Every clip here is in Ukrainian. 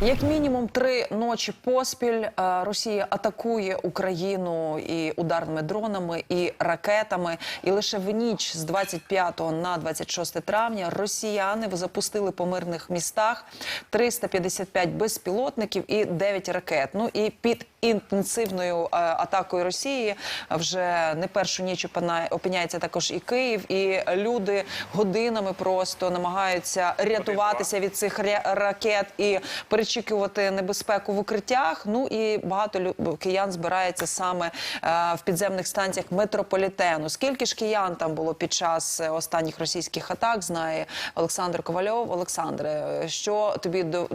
Як мінімум три ночі поспіль е, Росія атакує Україну і ударними дронами, і ракетами. І лише в ніч з 25 на 26 травня росіяни запустили по мирних містах 355 безпілотників і 9 ракет. Ну і під інтенсивною е, атакою Росії вже не першу ніч опиняється також і Київ, і люди годинами просто намагаються рятуватися від цих ракет і перечікувати небезпеку в укриттях. Ну і багато киян збирається саме е, в підземних станціях метрополітену. Скільки ж киян там було під час е, останніх російських атак? Знає Олександр Ковальов. Олександре, е, що тобі до,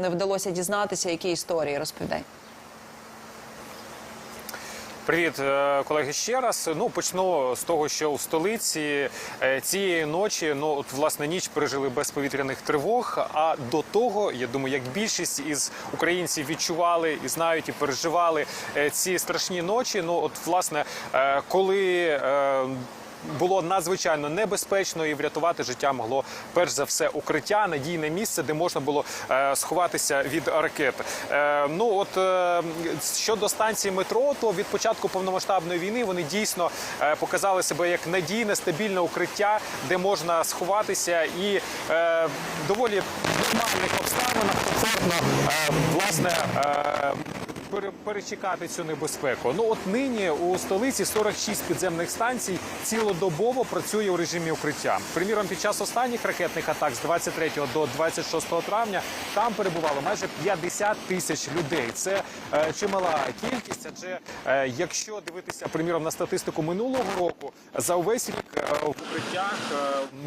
не вдалося дізнатися? Які історії розповідай? Привіт, е, колеги. Ще раз. Ну почну з того, що у столиці е, цієї ночі, ну от власне ніч пережили без повітряних тривог. А до того, я думаю, як більшість із українців відчували і знають і переживали е, ці страшні ночі. Ну от власне, коли було надзвичайно небезпечно і врятувати життя могло перш за все укриття, надійне місце, де можна було е, сховатися від ракет. Е, ну от е, щодо станції метро, то від початку повномасштабної війни вони дійсно е, показали себе як надійне, стабільне укриття, де можна сховатися і е, доволі нормальних обставинах е, власне. Е, перечекати цю небезпеку. Ну от нині у столиці 46 підземних станцій цілодобово працює у режимі укриття. Приміром, під час останніх ракетних атак з 23 до 26 травня там перебувало майже 50 тисяч людей. Це е, чимала кількість. Адже е, якщо дивитися приміром на статистику минулого року, за увесь рік е, в укриттях е,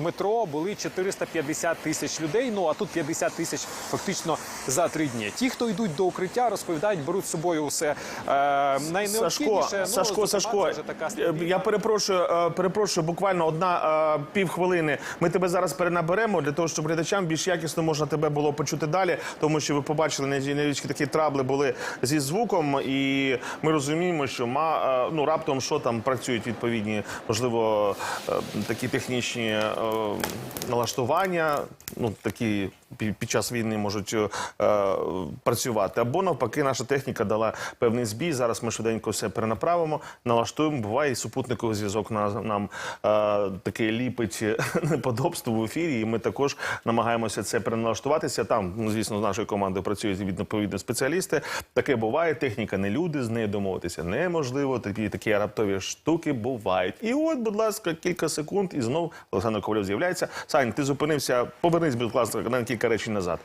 метро були 450 тисяч людей. Ну а тут 50 тисяч фактично за три дні. Ті, хто йдуть до укриття, розповідають, беруть собою усе е, найнеобхідніше. Сашко, Ну, Сашко, Сашко, така е, я перепрошую, е, перепрошую, буквально одна півхвилини. Ми тебе зараз перенаберемо для того, щоб глядачам більш якісно можна тебе було почути далі, тому що ви побачили невеличкі такі трабли були зі звуком, і ми розуміємо, що ма ну раптом що там працюють відповідні, можливо, такі технічні налаштування, ну такі під час війни можуть е, працювати. Або навпаки, наша техніка дала певний збій. Зараз ми швиденько все перенаправимо, налаштуємо. Буває і супутниковий зв'язок на- нам е, таке ліпить неподобство в ефірі. І ми також намагаємося це переналаштуватися. Там, ну звісно, з нашою командою працюють відповідні спеціалісти. Таке буває. Техніка не люди, з нею домовитися неможливо. Такі такі раптові штуки бувають. І от, будь ласка, кілька секунд, і знов Олександр Ковальов з'являється. Сань, ти зупинився. Повернись, будь ласка, на кілька речень назад.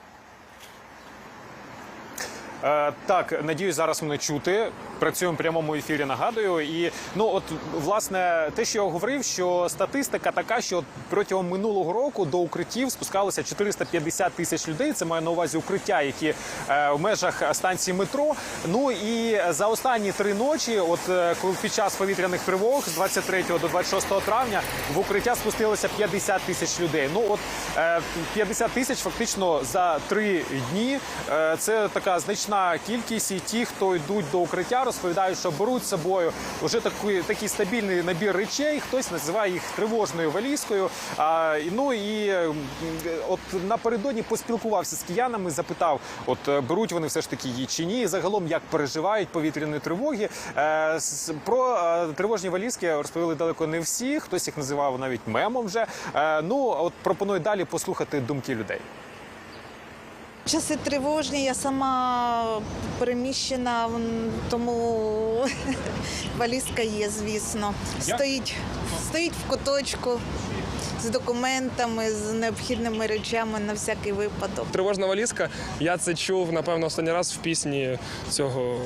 Е, так, надіюсь, зараз мене чути. Працюємо в прямому ефірі. Нагадую. І ну, от власне, те, що я говорив, що статистика така, що протягом минулого року до укриттів спускалося 450 тисяч людей. Це маю на увазі укриття, які е, в межах станції метро. Ну і за останні три ночі, от е, коли під час повітряних тривог з 23 до 26 травня в укриття спустилося 50 тисяч людей. Ну от е, 50 тисяч фактично за три дні. Е, Це така значна кількість. І ті, хто йдуть до укриття, розповідають, що беруть з собою вже такий, такий стабільний набір речей. Хтось називає їх тривожною валізкою. А, ну і от напередодні поспілкувався з киянами, запитав, от е, беруть вони все ж таки її чи ні. І загалом як переживають повітряні тривоги. Е, Про е, тривожні валізки розповіли далеко не всі. Хтось їх називав навіть мемом. Вже ну от пропоную далі послухати думки людей. Часи тривожні, я сама переміщена, тому валізка є, звісно. Стоїть, стоїть в куточку з документами, з необхідними речами на всякий випадок. Тривожна валізка. Я це чув, напевно, останній раз в пісні цього.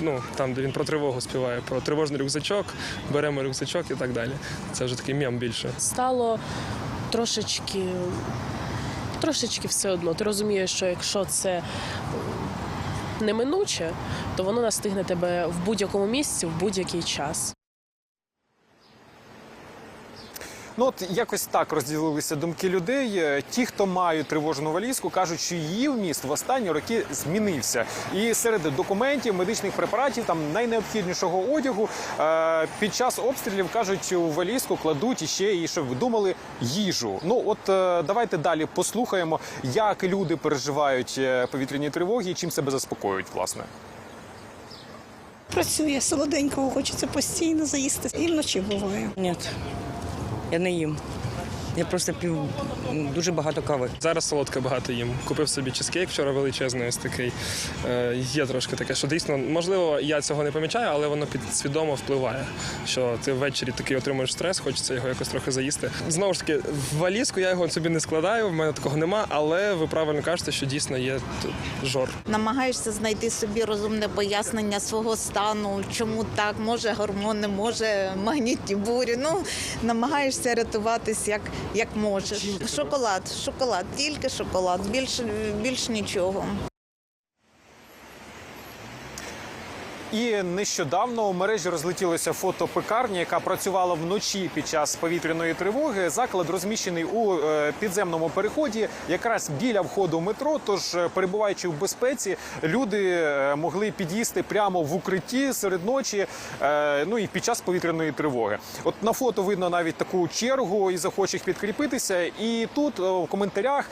Ну, там, де він про тривогу співає, про тривожний рюкзачок, беремо рюкзачок і так далі. Це вже такий мем більше. стало трошечки, трошечки все одно. Ти розумієш, що якщо це неминуче, то воно настигне тебе в будь-якому місці, в будь-який час. Ну от якось так розділилися думки людей. Е, Ті, хто мають тривожну валізку, кажуть, що її вміст в останні роки змінився. І серед документів, медичних препаратів, там найнеобхіднішого одягу е, під час обстрілів кажуть, у валізку кладуть іще і щоб ви думали їжу. Ну от е, давайте далі послухаємо, як люди переживають повітряні тривоги і чим себе заспокоюють, власне. Працює солоденького, хочеться постійно заїсти. І вночі буває. Ні, я не їм. Я просто м, дуже багато кави. Зараз солодке багато їм. Купив собі чизкейк вчора величезний, ось такий. Е, є трошки таке, що дійсно, можливо, я цього не помічаю, але воно підсвідомо впливає. Що ти ввечері такий отримуєш стрес, хочеться його якось трохи заїсти. Знову ж таки, в валізку я його собі не складаю, в мене такого нема, але ви правильно кажете, що дійсно є жор. Намагаєшся знайти собі розумне пояснення свого стану, чому так, може гормони, може магнітні бурі. Ну, намагаєшся рятуватись як, як можеш. Шоколад, шоколад, тільки шоколад, більше більш нічого. І нещодавно у мережі розлетілося фото пекарні, яка працювала вночі під час повітряної тривоги. Заклад розміщений у е, підземному переході, якраз біля входу метро. Тож, е, перебуваючи в безпеці, люди е, могли під'їсти прямо в укритті серед ночі. Ну і під час повітряної тривоги. От на фото видно навіть таку чергу із охочих підкріпитися. І тут в коментарях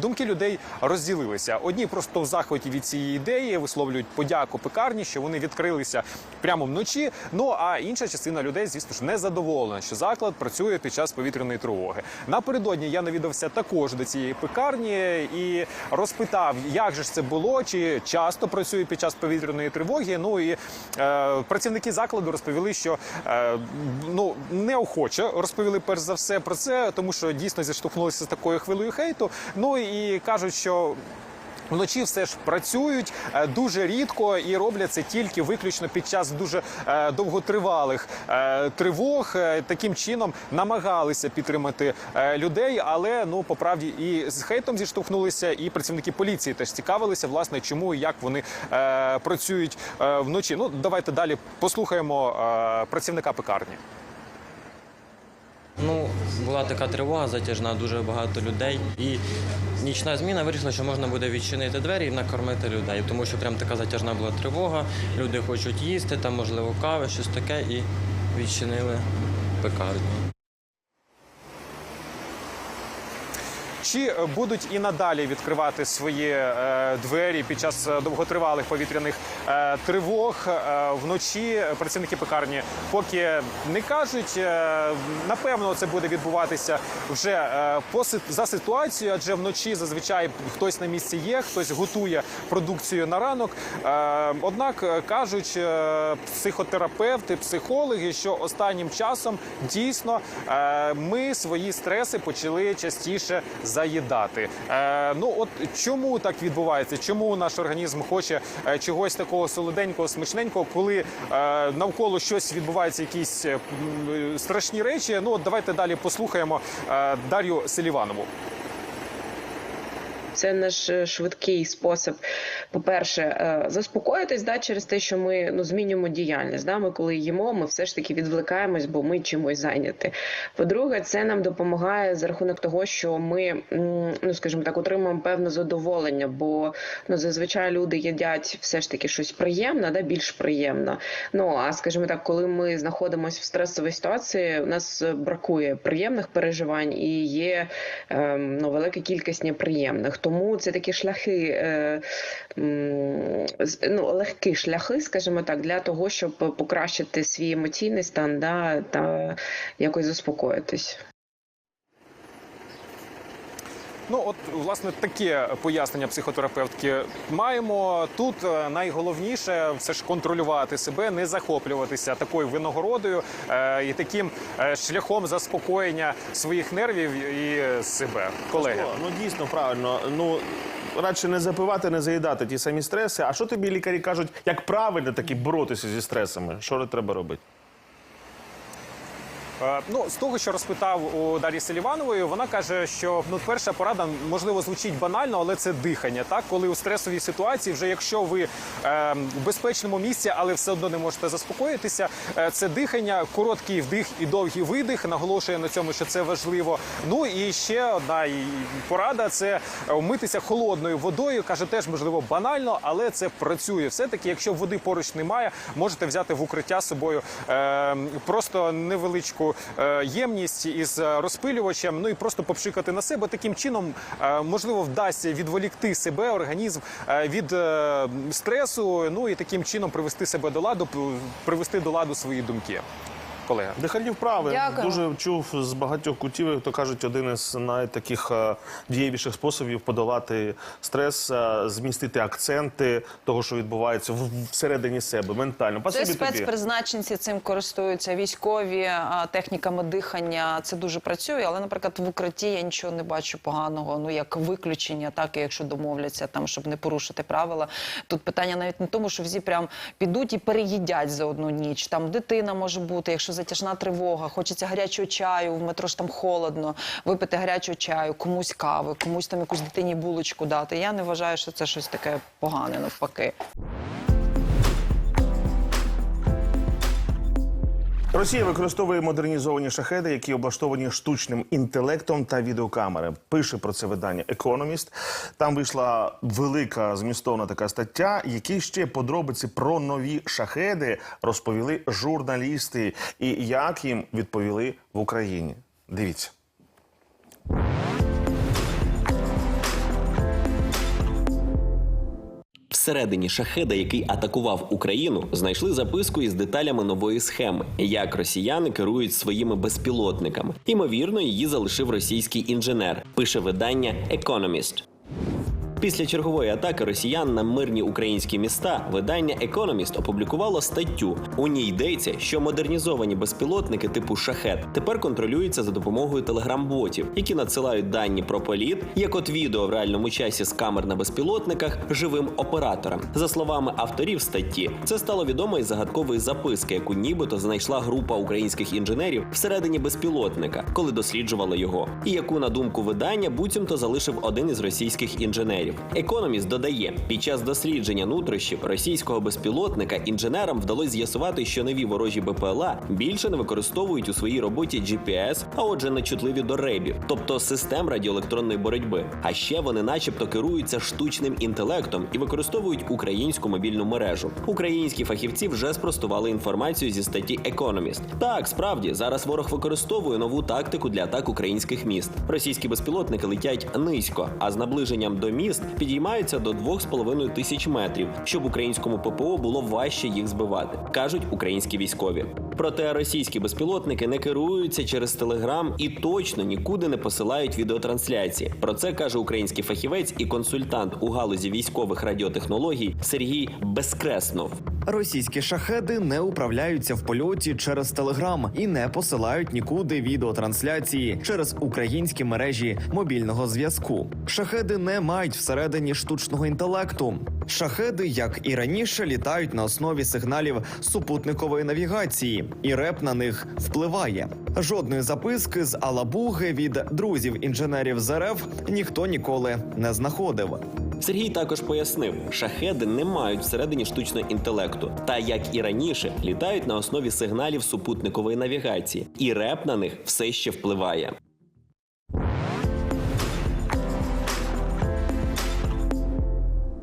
думки людей розділилися. Одні просто в захваті від цієї ідеї висловлюють подяку пекарні, що вони відкрилися прямо вночі. Ну а інша частина людей, звісно ж, не задоволена, що заклад працює під час повітряної тривоги. Напередодні я навідався також до цієї пекарні і розпитав, як же ж це було, чи часто працює під час повітряної тривоги. Ну і е, працівники закладу розповіли, що е, ну неохоче розповіли перш за все про це, тому що дійсно зіштовхнулися з такою хвилею хейту. Ну і кажуть, що. Вночі все ж працюють е, дуже рідко і роблять це тільки виключно під час дуже е, довготривалих е, тривог. Таким чином намагалися підтримати людей, але ну по правді і з хейтом зіштовхнулися, і працівники поліції теж цікавилися, власне, чому і як вони працюють вночі. Ну давайте далі послухаємо працівника пекарні. Ну, була така тривога затяжна, дуже багато людей. І нічна зміна вирішила, що можна буде відчинити двері і накормити людей, тому що прям така затяжна була тривога. Люди хочуть їсти, там, можливо, кави, щось таке, і відчинили пекарню. Чи будуть і надалі відкривати свої е, двері під час е, довготривалих повітряних е, тривог вночі? Працівники пекарні поки не кажуть. Напевно, це буде відбуватися вже е, за ситуацією, адже вночі зазвичай хтось на місці є, хтось готує продукцію на ранок. Однак кажуть психотерапевти, психологи, що останнім часом дійсно ми свої стреси почали частіше заїдати. Е, ну от чому так відбувається? Чому наш організм хоче е, чогось такого солоденького, смачненького, коли е, навколо щось відбувається, якісь е, страшні речі? Ну от давайте далі послухаємо е, Дар'ю Селіванову. Це наш е, швидкий спосіб, по-перше, е, заспокоїтись да, через те, що ми ну, змінюємо діяльність. Да? Ми коли їмо, ми все ж таки відвликаємось, бо ми чимось зайняті. По-друге, це нам допомагає за рахунок того, що ми, ну скажімо так, отримуємо певне задоволення, бо ну, зазвичай люди їдять все ж таки щось приємне, да, більш приємно. Ну а скажімо так, коли ми знаходимося в стресовій ситуації, у нас бракує приємних переживань і є ем, ну, велика кількість неприємних. Тому це такі шляхи, е, ну, легкі шляхи, скажімо так, для того, щоб покращити свій емоційний стан да, та якось заспокоїтись. Ну, от власне таке пояснення психотерапевтки маємо. Тут е, найголовніше все ж контролювати себе, не захоплюватися такою винагородою е, і таким е, шляхом заспокоєння своїх нервів і себе. Колеги. Ну дійсно правильно. Ну радше не запивати, не заїдати ті самі стреси. А що тобі лікарі кажуть, як правильно таки боротися зі стресами? Що треба робити? Е, Ну, з того, що розпитав у Дар'ї Селіванової, вона каже, що ну, перша порада можливо звучить банально, але це дихання. Так, коли у стресовій ситуації, вже якщо ви е, в безпечному місці, але все одно не можете заспокоїтися, е, це дихання, короткий вдих і довгий видих. Наголошує на цьому, що це важливо. Ну і ще одна порада це вмитися холодною водою. каже, теж можливо банально, але це працює. Все таки, якщо води поруч немає, можете взяти в укриття собою е, просто невеличку е, ємність із е, розпилювачем. Ну і просто попшикати на себе. Таким чином е, можливо вдасться відволікти себе, організм від стресу. Ну і таким чином привести себе до ладу, привести до ладу свої думки. Колега. Дихальні вправи Дякую. дуже чув з багатьох кутів, як то кажуть, один із найтаких е, дієвіших способів подолати стрес, е, змістити акценти того, що відбувається в- всередині себе, ментально. Це спецпризначенці цим користуються військові техніками дихання. Це дуже працює, але, наприклад, в укритті я нічого не бачу поганого. Ну як виключення, так і якщо домовляться там, щоб не порушити правила. Тут питання навіть не тому, що всі прям підуть і переїдять за одну ніч. Там дитина може бути, якщо затяжна тривога, хочеться гарячого чаю, в метро ж там холодно, випити гарячого чаю, комусь кави, комусь там якусь дитині булочку дати. Я не вважаю, що це щось таке погане навпаки. Росія використовує модернізовані шахеди, які облаштовані штучним інтелектом та відеокамери. Пише про це видання Економіст. Там вийшла велика змістовна така стаття, які ще подробиці про нові шахеди розповіли журналісти і як їм відповіли в Україні. Дивіться. Всередині шахеда, який атакував Україну, знайшли записку із деталями нової схеми, як росіяни керують своїми безпілотниками. Імовірно, її залишив російський інженер. Пише видання Economist. Після чергової атаки росіян на мирні українські міста видання Економіст опублікувало статтю. У ній йдеться, що модернізовані безпілотники типу шахет тепер контролюються за допомогою телеграм-ботів, які надсилають дані про політ, як от відео в реальному часі з камер на безпілотниках живим операторам. За словами авторів статті, це стало відомо із загадкової записки, яку нібито знайшла група українських інженерів всередині безпілотника, коли досліджувала його, і яку на думку видання буцімто залишив один із російських інженерів. Економіст додає, під час дослідження нутрощів російського безпілотника інженерам вдалося з'ясувати, що нові ворожі БПЛА більше не використовують у своїй роботі GPS, а отже, не чутливі до ребів, тобто систем радіоелектронної боротьби. А ще вони, начебто, керуються штучним інтелектом і використовують українську мобільну мережу. Українські фахівці вже спростували інформацію зі статті Економіст. Так, справді зараз ворог використовує нову тактику для атак українських міст. Російські безпілотники летять низько, а з наближенням до міст підіймаються до 2,5 тисяч метрів, щоб українському ППО було важче їх збивати, кажуть українські військові. Проте російські безпілотники не керуються через телеграм і точно нікуди не посилають відеотрансляції. Про це каже український фахівець і консультант у галузі військових радіотехнологій Сергій Безкреснов. Російські шахеди не управляються в польоті через телеграм і не посилають нікуди відеотрансляції через українські мережі мобільного зв'язку. Шахеди не мають всередині штучного інтелекту. Шахеди, як і раніше, літають на основі сигналів супутникової навігації, і реп на них впливає. Жодної записки з Алабуги від друзів інженерів з РФ ніхто ніколи не знаходив. Сергій також пояснив, шахеди не мають всередині штучного інтелекту, та як і раніше літають на основі сигналів супутникової навігації, і реп на них все ще впливає.